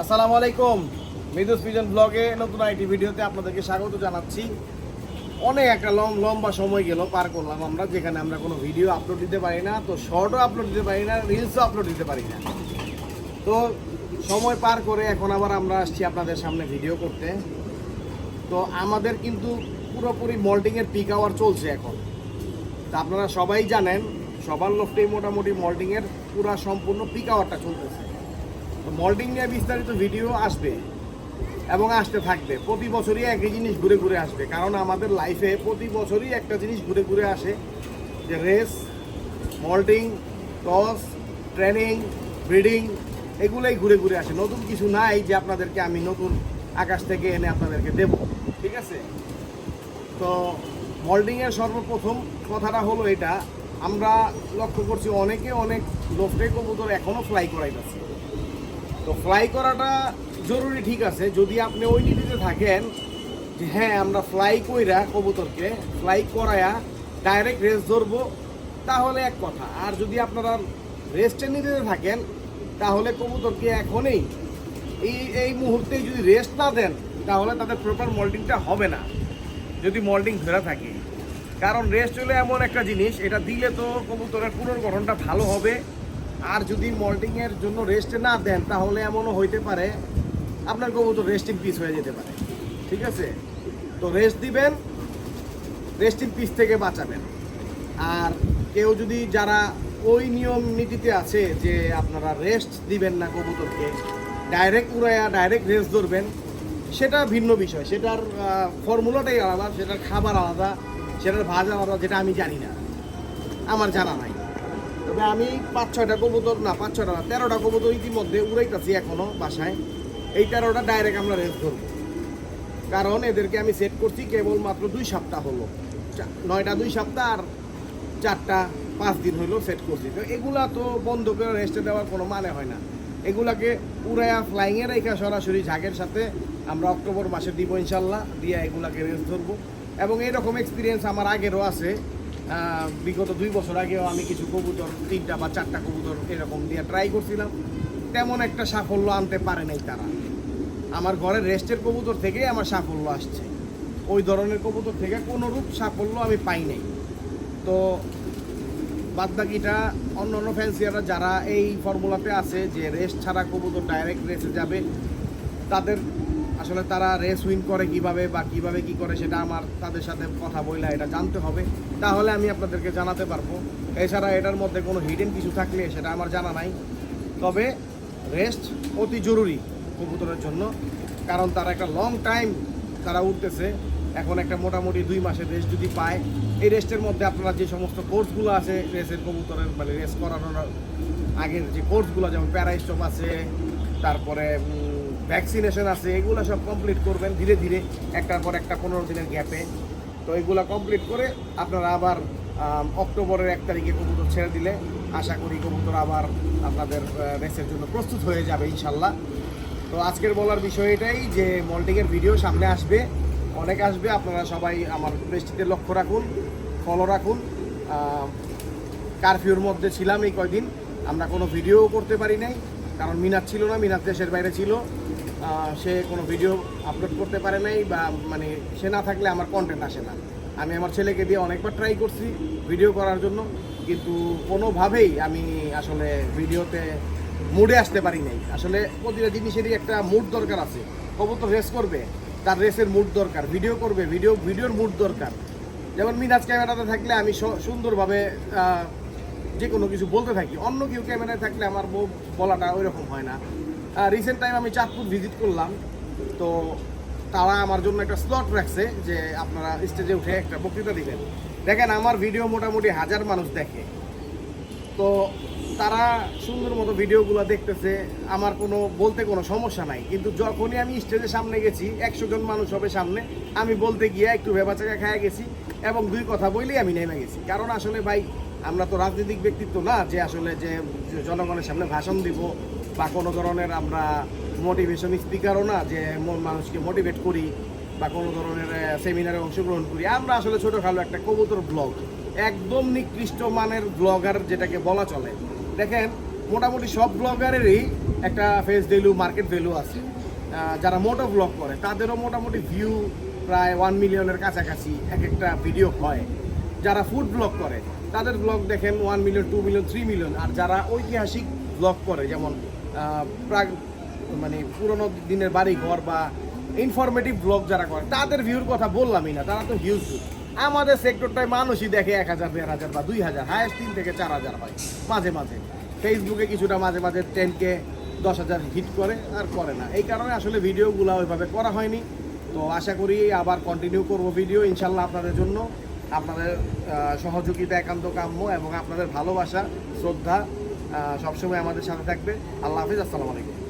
আসসালামু আলাইকুম। মিদুস পিজন ব্লগে নতুন আইটি ভিডিওতে আপনাদেরকে স্বাগত জানাচ্ছি। অনেক একটা লং লম্বা সময় গেল, পার করলাম আমরা, যেখানে আমরা কোনো ভিডিও আপলোড দিতে পারি না, তো শর্টও আপলোড দিতে পারি না রিলসও আপলোড দিতে পারি না। তো সময় পার করে এখন আবার আমরা আসছি আপনাদের সামনে ভিডিও করতে। তো আমাদের কিন্তু পুরোপুরি মল্টিংয়ের পিক আওয়ার চলছে এখন। তা আপনারা সবাই জানেন, সবার লোকটাই মোটামুটি মল্টিংয়ের পুরা সম্পূর্ণ পিক আওয়ারটা চলতেছে। মল্টিং নিয়ে বিস্তারিত ভিডিও আসবে এবং আসতে থাকবে। প্রতি বছরই একই জিনিস ঘুরে ঘুরে আসবে। কারণ আমাদের লাইফে প্রতি বছরই একটা জিনিস ঘুরে ঘুরে আসে। যে race moulting toss training breeding এগুলোই ঘুরে ঘুরে আসে। নতুন কিছু নাই যে আপনাদেরকে আমি নতুন আকাশ থেকে এনে আপনাদেরকে দেব। ঠিক আছে? তো মল্ডিংয়ের সর্বপ্রথম কথাটা হলো এটা। আমরা লক্ষ্য করছি অনেকে অনেক লোফটে কবুতর এখনও ফ্লাই করাইতেছে। তো ফ্লাই করাটা জরুরি ঠিক আছে। যদি আপনি ওই নীতিতে থাকেন যে হ্যাঁ আমরা ফ্লাই কইরা কবুতরকে ফ্লাই করায়া ডাইরেক্ট রেস ধরবো, তাহলে এক কথা। আর যদি আপনারা রেস্টের নীতিতে থাকেন, তাহলে কবুতরকে এখনই এই এই মুহূর্তেই যদি রেস্ট না দেন, তাহলে তাদের প্রপার মল্টিংটা হবে না। যদি মল্টিং ধরে থাকে। কারণ রেস্ট হলো এমন একটা জিনিস, এটা দিলে তো কবুতরের পুনর্গঠনটা ভালো হবে। আর যদি মল্টিংয়ের জন্য রেস্ট না দেন, তাহলে এমনও হইতে পারে আপনার কবুতর রেস্টিং পিস হয়ে যেতে পারে। ঠিক আছে? তো রেস্ট দিবেন রেস্টিং পিস থেকে বাঁচাবেন। আর কেউ যদি যারা ওই নিয়ম নীতিতে আছে যে আপনারা রেস্ট দিবেন না কবুতরকে ডাইরেক্ট উড়াইয়া ডাইরেক্ট রেস্ট ধরবেন, সেটা ভিন্ন বিষয়। সেটার ফর্মুলাটাই আলাদা, সেটার খাবার আলাদা, সেটার ভাজ আলাদা, যেটা আমি জানি না। আমার জানা নাই। তবে আমি পাঁচ ছয়টা কবুতর না, পাঁচ ছয়টা না, তেরোটা কবুতর ইতিমধ্যে উড়াইতেছি এখনও বাসায়। এই তেরোটা ডাইরেক্ট আমরা রেস্ট ধরবো। কারণ এদেরকে আমি সেট করছি কেবল মাত্র দুই সপ্তাহ হলো। নয়টা দুই সপ্তাহ আর চারটা পাঁচ দিন হলো সেট করছি। তো এগুলা তো বন্ধ করে রেস্টে দেওয়ার কোনো মানে হয় না। এগুলাকে উড়াইয়া ফ্লাইংয়ে রেখা সরাসরি ঝাঁকের সাথে আমরা অক্টোবর মাসে দিব ইনশাল্লাহ, দিয়ে এগুলাকে রেস্ট ধরবো। এবং এরকম এক্সপিরিয়েন্স আমার আগেরও আছে। বিগত দুই বছর আগেও আমি কিছু কবুতর, তিনটা বা চারটা কবুতর এরকম দিয়ে ট্রাই করছিলাম। তেমন একটা সাফল্য আনতে পারে নাই তারা। আমার ঘরের রেস্টের কবুতর থেকেই আমার সাফল্য আসছে। ওই ধরনের কবুতর থেকে কোনো রূপ সাফল্য আমি পাই নাই। তো বাদবাকিটা অন্য অন্য ফ্যান্সিয়াররা যারা এই ফর্মুলাতে আছে যে রেস্ট ছাড়া কবুতর ডাইরেক্ট রেসে যাবে, তাদের আসলে তারা রেস উইন করে কীভাবে বা কীভাবে কি করে সেটা আমার তাদের সাথে কথা বইলা এটা জানতে হবে। তাহলে আমি আপনাদেরকে জানাতে পারব। এছাড়া এটার মধ্যে কোনো হিডেন কিছু থাকলে সেটা আমার জানা নাই। তবে রেস্ট অতি জরুরি কবুতরের জন্য, কারণ তারা একটা লং টাইম তারা উঠতেছে। এখন একটা মোটামুটি দুই মাসের রেস্ট যদি পায়, এই রেস্টের মধ্যে আপনারা যে সমস্ত কোর্সগুলো আছে রেসের কবুতরের মানে রেস করানোর আগের যে কোর্সগুলো যেমন প্যারাইস্টপ আছে, তারপরে ভ্যাকসিনেশন আছে, এগুলো সব কমপ্লিট করবেন, ধীরে ধীরে, একটার পর একটা পনেরো দিনের গ্যাপে তো এগুলো কমপ্লিট করে আপনারা আবার অক্টোবরের এক তারিখে কবুতর ছেড়ে দিলে আশা করি কবুতর আবার আপনাদের রেসের জন্য প্রস্তুত হয়ে যাবে ইনশাল্লাহ। তো আজকের বলার বিষয় এটাই যে মল্টিংয়ের ভিডিও সামনে আসবে, অনেক আসবে, আপনারা সবাই আমার পেজটিতে লক্ষ্য রাখুন ফলো রাখুন। কারফিউর মধ্যে ছিলাম এই কয়দিন, আমরা কোনো ভিডিও করতে পারি নাই, কারণ মিনার ছিল না মিনার দেশের বাইরে ছিল। সে কোনো ভিডিও আপলোড করতে পারে নাই বা মানে সে না থাকলে আমার কন্টেন্ট আসে না। আমি আমার ছেলেকে দিয়ে অনেকবার ট্রাই করছি ভিডিও করার জন্য, কিন্তু কোনোভাবেই আমি আসলে ভিডিওতে মুডে আসতে পারি নাই। আসলে প্রতিটা জিনিসেরই একটা মুড দরকার আছে। কবুতর রেস করবে, তার রেসের মুড দরকার ভিডিও করবে ভিডিও ভিডিওর মুড দরকার। যেমন মিনাজ ক্যামেরাতে থাকলে আমি সুন্দরভাবে যে কোনো কিছু বলতে থাকি। অন্য কেউ ক্যামেরায় থাকলে আমার বলাটা ওই রকম হয় না। রিসেন্ট টাইম আমি চাঁদপুর ভিজিট করলাম। তো তারা আমার জন্য একটা স্লট রাখছে যে আপনারা স্টেজে উঠে একটা বক্তৃতা দিবেন। দেখেন, আমার ভিডিও মোটামুটি হাজার মানুষ দেখে। তো তারা সুন্দর মতো ভিডিওগুলো দেখতেছে। আমার কোনো, বলতে কোনো সমস্যা নাই। কিন্তু যখনই আমি স্টেজের সামনে গেছি, একশো জন মানুষ হবে সামনে, আমি বলতে গিয়ে একটু ভেবাচাকা খায় গেছি এবং দুই কথা বলেই আমি নেমে গেছি। কারণ আসলে ভাই আমরা তো রাজনৈতিক ব্যক্তিত্ব না যে আসলে যে জনগণের সামনে ভাষণ দিব বা কোনো ধরনের আমরা মোটিভেশন স্পিকারও না যে মানুষকে মোটিভেট করি বা কোনো ধরনের সেমিনারে অংশগ্রহণ করি। আমরা আসলে ছোটোখাটো একটা কবুতর ব্লগ একদম নিকৃষ্ট মানের ব্লগার যেটাকে বলা চলে। দেখেন, মোটামুটি সব ব্লগারেরই একটা ফেস ভ্যালু মার্কেট ভ্যালু আছে। যারা মোটো ব্লগ করে, তাদেরও মোটামুটি ভিউ প্রায় ওয়ান মিলিয়নের কাছাকাছি এক একটা ভিডিও হয়। যারা ফুড ব্লগ করে, তাদের ব্লগ দেখেন one million two million three million আর যারা ঐতিহাসিক ব্লগ করে, যেমন প্রাগ মানে পুরোনো দিনের বাড়ি ঘর বা ইনফরমেটিভ ব্লগ যারা করে, তাদের ভিউর কথা বললামই না, তারা তো হিউজ আমাদের সেক্টরটায় মানুষই দেখে এক হাজার, দেড় হাজার বা দুই হাজার হায়েস্ট তিন থেকে চার হাজার হয়, মাঝে মাঝে। ফেসবুকে কিছুটা মাঝে মাঝে টেন কে দশ হাজার হিট করে, আর করে না। এই কারণে আসলে ভিডিওগুলো ওইভাবে করা হয়নি। তো আশা করি আবার কন্টিনিউ করব ভিডিও ইনশাল্লাহ আপনাদের জন্য। আপনাদের সহযোগিতা, একান্ত কাম্য এবং আপনাদের ভালোবাসা, শ্রদ্ধা সবসময় আমাদের সাথে থাকবে। আল্লাহ হাফিজ, আসসালামু আলাইকুম।